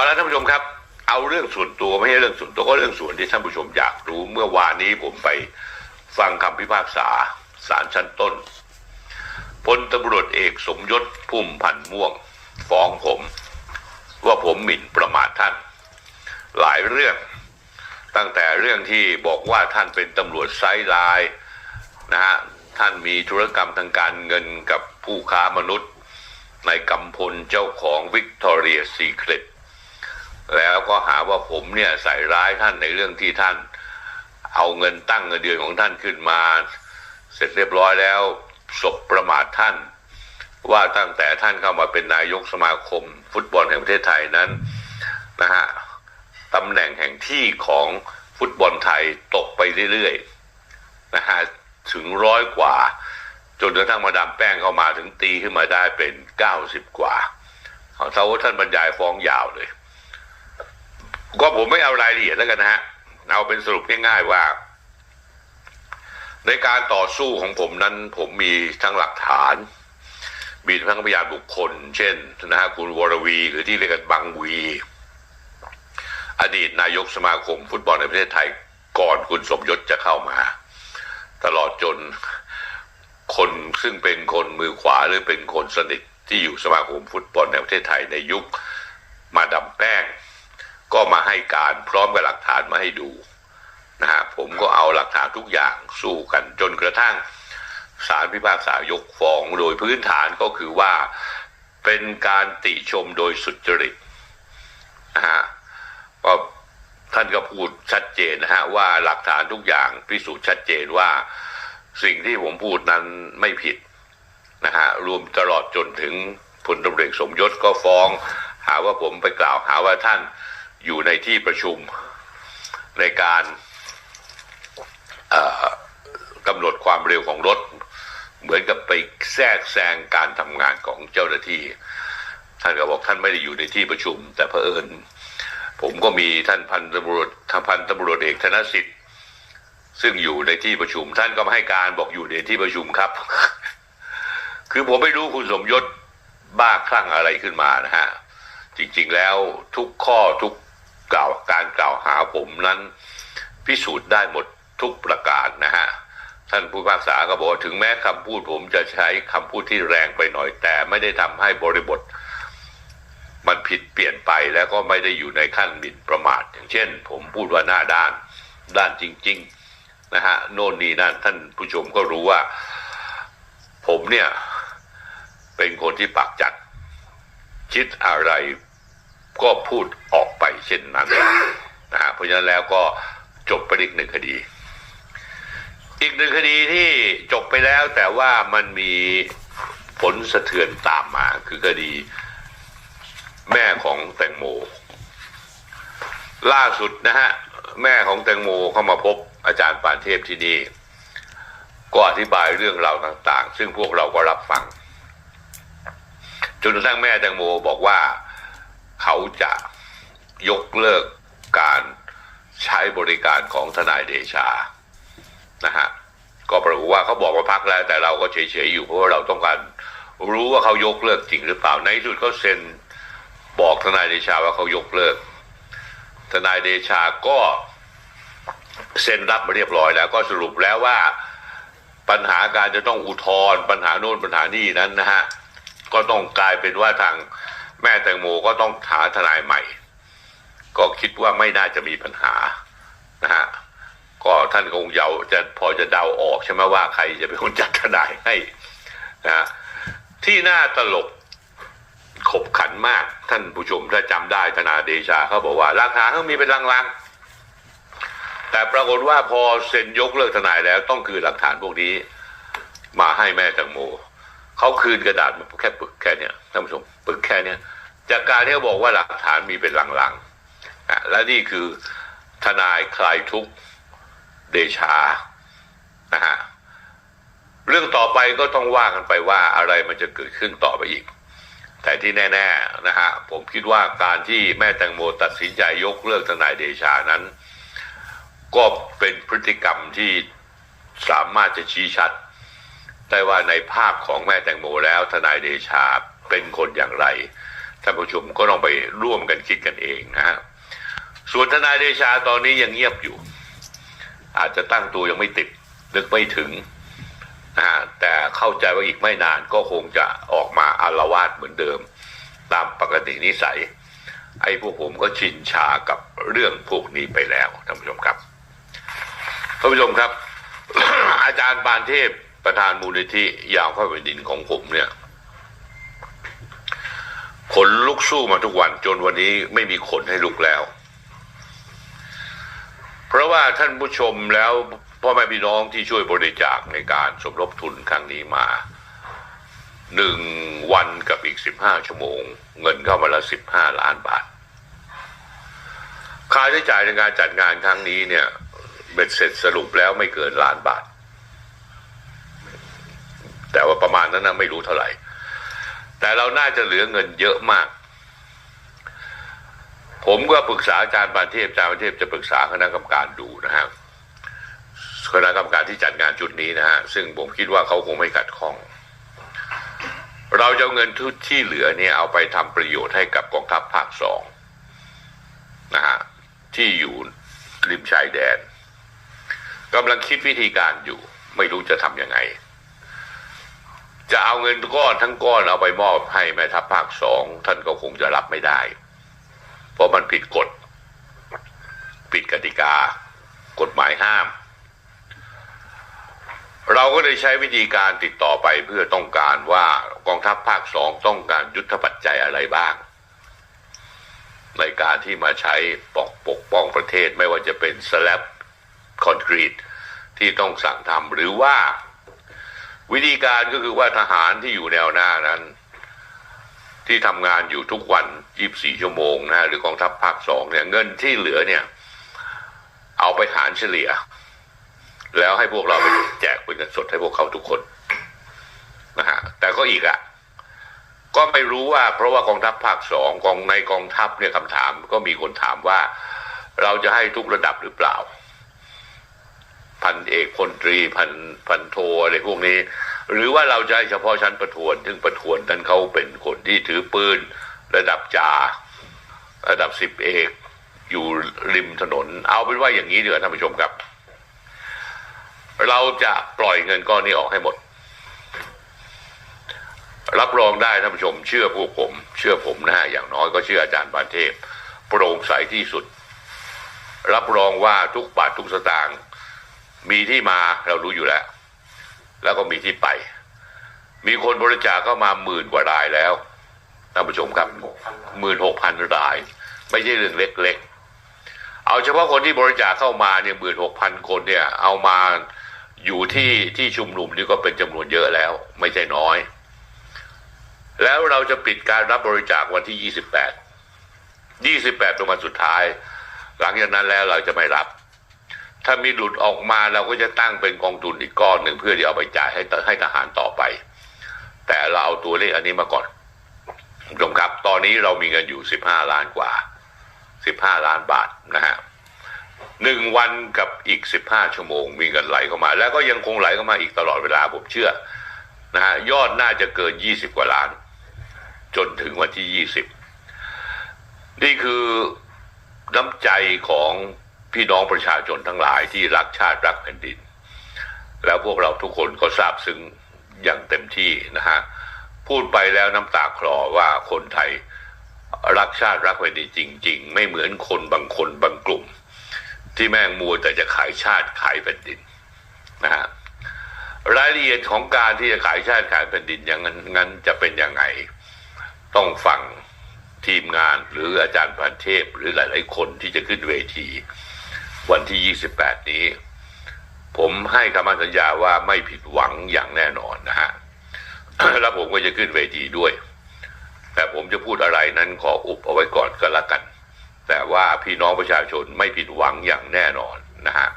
เอาละท่านผู้ชมครับ เอาเรื่องส่วนตัวไม่ใช่เรื่องส่วนตัวก็เรื่องส่วนที่ท่านผู้ชมอยากรู้เมื่อวานนี้ผมไปฟังคำพิพากษาศาลชั้นต้นพลตำรวจเอกสมยศพุ่มพันธ์ม่วง ฟ้องผม ว่าผมหมิ่นประมาทท่าน หลายเรื่อง ตั้งแต่เรื่องที่บอกว่าท่านเป็นตำรวจไซด์ไลน์นะฮะท่านมีธุรกรรมทางการเงินกับผู้ค้ามนุษย์ ในกำพลเจ้าของวิกตอเรียซีเครต แล้วก็หาว่าผมเนี่ยใส่ร้ายท่านในเรื่องที่ท่าน เอาเงินตั้งเงินเดือนของท่านขึ้นมา เสร็จเรียบร้อยแล้วศพประมาทท่าน ว่าตั้งแต่ท่านเข้ามาเป็นนายกสมาคม ฟุตบอลแห่งประเทศไทยนั้นนะฮะตำแหน่งแห่งที่ของฟุตบอลไทยตกไปเรื่อยๆนะฮะถึงร้อยกว่า จนกระทั่งมาดามแป้งเข้ามาถึงตีขึ้นมาได้เป็นเก้าสิบกว่าเอาเท่าว่าท่านบรรยายฟ้องยาวเลย ก็ผมไม่เอารายละเอียดแล้วกันนะฮะ เอาเป็นสรุปง่ายๆว่า ในการต่อสู้ของผมนั้น ผมมีทั้งหลักฐาน มีทั้งพยานบุคคล เช่นนะฮะคุณวรวีหรือที่เรียกกันบังวี อดีตนายกสมาคม ฟุตบอลในประเทศไทยก่อนคุณสมยศจะเข้ามา ตลอดจนคนซึ่งเป็นคนมือขวาหรือเป็นคนสนิทที่อยู่สมาคมฟุตบอลในประเทศไทยในยุคมาดามแป้ง ก็มาให้การพร้อมกับหลักฐานมาให้ดูนะฮะผมก็เอาหลักฐานทุกอย่างสู้กันจนกระทั่งศาลพิพากษายกฟ้องโดยพื้นฐานก็คือว่าเป็นการติชมโดยสุจริตนะฮะก็ท่านก็พูดชัดเจนนะฮะว่าหลักฐานทุกอย่างพิสูจน์ชัดเจนว่าสิ่งที่ผมพูดนั้นไม่ผิดนะฮะรวมตลอดจนถึงพลตำรวจเอกสมยศก็ฟ้อง หาว่าผมไปกล่าวหาว่าท่าน อยู่ในที่ประชุมในการกำหนดความเร็วของรถ เหมือนกับไปแทรกแซงการทำงานของเจ้าหน้าที่ ท่านก็บอกท่านไม่ได้อยู่ในที่ประชุม แต่เผอิญผมก็มีท่านพันตำรวจท่างพันตำรวจเอกธนสิทธิ์ ซึ่งอยู่ในที่ประชุม ท่านก็มาให้การบอกอยู่ในที่ประชุมครับ คือผมไม่รู้คุณสมยศบ้าคลั่งอะไรขึ้นมานะฮะ จริง ๆ แล้วทุกข้อทุก กล่าวการกล่าวหาผมนั้น พิสูจน์ได้หมดทุกประการนะฮะท่านผู้พิพากษาก็บอกว่าถึงแม้คำพูดผมจะใช้คำพูดที่แรงไปหน่อยแต่ไม่ได้ทำให้บริบท มันผิดเปลี่ยนไปแล้วก็ไม่ได้อยู่ในขั้นหมิ่นประมาท อย่างเช่น ผมพูดว่าหน้าด้านด้านจริง ๆนะฮะโน่นนี่นั่นท่านผู้ชมก็รู้ว่า ผมเนี่ย เป็นคนที่ปากจัด คิดอะไร ก็พูดออกไปเช่นนั้นนะฮะเพราะฉะนั้นแล้วก็จบไปอีกหนึ่งคดี อีกหนึ่งคดีที่จบไปแล้วแต่ว่ามันมีผลสะเทือนตามมาคือคดี แม่ของแตงโม ล่าสุดนะฮะ แม่ของแตงโมเข้ามาพบอาจารย์ปานเทพที่นี่ ก็อธิบายเรื่องราวต่าง ๆ ซึ่งพวกเราก็รับฟังจนกระทั่งแม่แตงโมบอกว่า เขาจะยกเลิกการใช้บริการของทนายเดชานะฮะก็ปรากฏว่าเขาบอกว่าพักแล้วแต่เราก็เฉยๆอยู่เพราะว่าเราต้องการรู้ว่าเขายกเลิกจริงหรือเปล่าในที่สุดเขาเซ็นบอกทนายเดชาว่าเขายกเลิก ทนายเดชาก็เซ็นรับมาเรียบร้อยแล้ว ก็สรุปแล้วว่าปัญหาการจะต้องอุทธรณ์ปัญหาโน่นปัญหานี่นั้นนะฮะก็ต้องกลายเป็นว่าทาง แม่แตงโมก็ต้องหาทนายใหม่ ก็คิดว่าไม่น่าจะมีปัญหานะฮะก็ท่านคงเยาจะพอจะเดาออกใช่ไหมว่าใครจะเป็นคนจัดทนายให้นะที่น่าตลกขบขันมากท่านผู้ชมถ้าจำได้ทนาเดชาเขาบอกว่าหลักฐานเขามีเป็นลังๆ แต่ปรากฏว่าพอเซ็นยกเลิกทนายแล้วต้องคืนหลักฐานพวกนี้ มาให้แม่แตงโมเขาคืนกระดาษมาแค่ปึกแค่เนี้ยท่านผู้ชมปึกแค่เนี้ย จากการที่เขาบอกว่าหลักฐานมีเป็นหลังๆอะและนี่คือทนายคลายทุกเดชานะฮะเรื่องต่อไปก็ต้องว่ากันไปว่าอะไรมันจะเกิดขึ้นต่อไปอีก แต่ที่แน่ๆนะฮะผมคิดว่าการที่แม่แตงโมตัดสินใจยกเลิกทนายเดชานั้น ก็เป็นพฤติกรรมที่สามารถจะชี้ชัดได้ว่าในภาพของแม่แตงโมแล้วทนายเดชาเป็นคนอย่างไร ท่านผู้ชมก็ต้องไปร่วมกันคิดกันเองนะฮะส่วนทนายเดชาตอนนี้ยังเงียบอยู่ อาจจะตั้งตัวยังไม่ติดนึกไม่ถึงนะฮะแต่เข้าใจว่าอีกไม่นานก็คงจะออกมาอารวาสเหมือนเดิม ตามปกตินิสัย ไอ้พวกผมก็ชินชากับเรื่องพวกนี้ไปแล้วท่านผู้ชมครับท่านผู้ชมครับ อาจารย์ปานเทพประธานมูลนิธิยาวข้าแผ่นดินของผมเนี่ย ขนลุกสู้มาทุกวันจนวันนี้ไม่มีขนให้ลุกแล้ว เพราะว่าท่านผู้ชมแล้วพ่อแม่พี่น้องที่ช่วยบริจาคในการสมทบทุนครั้งนี้มาหนึ่งวันกับอีกสิบห้าชั่วโมง เงินเข้ามาละสิบห้าล้านบาท ค่าใช้จ่ายในการจัดงานครั้งนี้เนี่ยเบ็ดเสร็จสรุปแล้วไม่เกินล้านบาท แต่ว่าประมาณนั้นนะไม่รู้เท่าไหร่ แต่เราน่าจะเหลือเงินเยอะมาก ผมก็ปรึกษาอาจารย์ปานเทพอาจารย์ปานเทพจะปรึกษาคณะกรรมการดูนะฮะคณะกรรมการที่จัดงานจุดนี้นะฮะซึ่งผมคิดว่าเขาคงไม่ขัดข้อง เราจะเอาเงินทุกที่เหลือเนี่ยเอาไปทำประโยชน์ให้กับกองทัพภาคสองนะฮะที่อยู่ริมชายแดนกำลังคิดวิธีการอยู่ ไม่รู้จะทำยังไง จะเอาเงินก้อนทั้งก้อนเอาไปมอบให้แม่ทัพภาคสองท่านก็คงจะรับไม่ได้ เพราะมันผิดกฎผิดกติกา กฎหมายห้าม เราก็เลยใช้วิธีการติดต่อไปเพื่อต้องการว่ากองทัพภาคสองต้องการยุทธปัจจัยอะไรบ้าง ในการที่มาใช้ปกปกป้องประเทศไม่ว่าจะเป็นสแลบคอนกรีตที่ต้องสั่งทำหรือว่า วิธีการก็คือว่าทหารที่อยู่แนวหน้านั้น ที่ทำงานอยู่ทุกวัน 24 ชั่วโมงนะหรือกองทัพภาคสองเนี่ยเงินที่เหลือเนี่ย เอาไปหารเฉลี่ย แล้วให้พวกเราไปแจกเป็นเงินสดให้พวกเขาทุกคนนะฮะแต่ก็อีกอะ่ะก็ไม่รู้ว่า เพราะว่ากองทัพภาคสองกองในกองทัพเนี่ยคำถามก็มีคนถามว่า เราจะให้ทุกระดับหรือเปล่า พันเอกพลตรีพันพันโทอะไรพวกนี้ หรือว่าเราจะให้เฉพาะชั้นประทวน ซึ่งประทวนนั้นเขาเป็นคนที่ถือปืนระดับจ่าระดับสิบเอกอยู่ริมถนน เอาเป็นว่าอย่างนี้เดี๋ยวาท่านผู้ชมครับ เราจะปล่อยเงินก้อนนี้ออกให้หมด รับรองได้ท่านผู้ชม เชื่อพวกผม เชื่อผมนะฮะอย่างน้อยก็เชื่ออาจารย์ปานเทพ โปร่งใสที่สุด รับรองว่าทุกบาททุกสตางค์ มีที่มาเรารู้อยู่แล้ว แล้วก็มีที่ไป มีคนบริจาคเข้ามาหมื่นกว่ารายแล้วท่านผู้ชมครับหมื่นหกพันราย ไม่ใช่เรื่องเล็กๆ เอาเฉพาะคนที่บริจาคเข้ามาเนี่ยหมื่นหกพันคนเนี่ย เอามาอยู่ที่ที่ชุมนุมนี่ก็เป็นจำนวนเยอะแล้ว ไม่ใช่น้อย แล้วเราจะปิดการรับบริจาควันที่ยี่สิบแปดยี่สิบแปดเป็นวันสุดท้าย หลังจากนั้นแล้วเราจะไม่รับ ถ้ามีหลุดออกมาเราก็จะตั้งเป็นกองทุนอีกก้อนหนึ่งเพื่อที่เอาไปจ่ายให้ให้ทหารต่อไป แต่เราเอาตัวเลขอันนี้มาก่อนคุณผู้ชมครับ ตอนนี้เรามีเงินอยู่สิบห้าล้านกว่าสิบห้าล้านบาทนะฮะหนึ่งวันกับอีกสิบห้าชั่วโมง มีเงินไหลเข้ามา แล้วก็ยังคงไหลเข้ามาอีกตลอดเวลาผมเชื่อนะฮะยอดน่าจะเกินยี่สิบกว่าล้าน จนถึงวันที่ยี่สิบนี่คือน้ำใจของ พี่น้องประชาชนทั้งหลายที่รักชาติรักแผ่นดิน แล้วพวกเราทุกคนก็ทราบซึ้งอย่างเต็มที่นะฮะพูดไปแล้วน้ำตาคลอว่าคนไทยรักชาติรักแผ่นดินจริง ๆ ไม่เหมือนคนบางคนบางกลุ่ม ที่แม่งมัวแต่จะขายชาติขายแผ่นดินนะฮะรายละเอียดของการที่จะขายชาติขายแผ่นดินอย่างนั้นงั้นจะเป็นยังไง ต้องฟังทีมงานหรืออาจารย์พันเทพหรือหลาย ๆ คนที่จะขึ้นเวที วันที่ 28 นี้ ผมให้คำมั่นสัญญาว่าไม่ผิดหวังอย่างแน่นอนนะฮะแล้วผมก็จะขึ้นเวทีด้วย แต่ผมจะพูดอะไรนั้นขออุบเอาไว้ก่อนก็แล้วกัน แต่ว่าพี่น้องประชาชนไม่ผิดหวังอย่างแน่นอนนะฮะ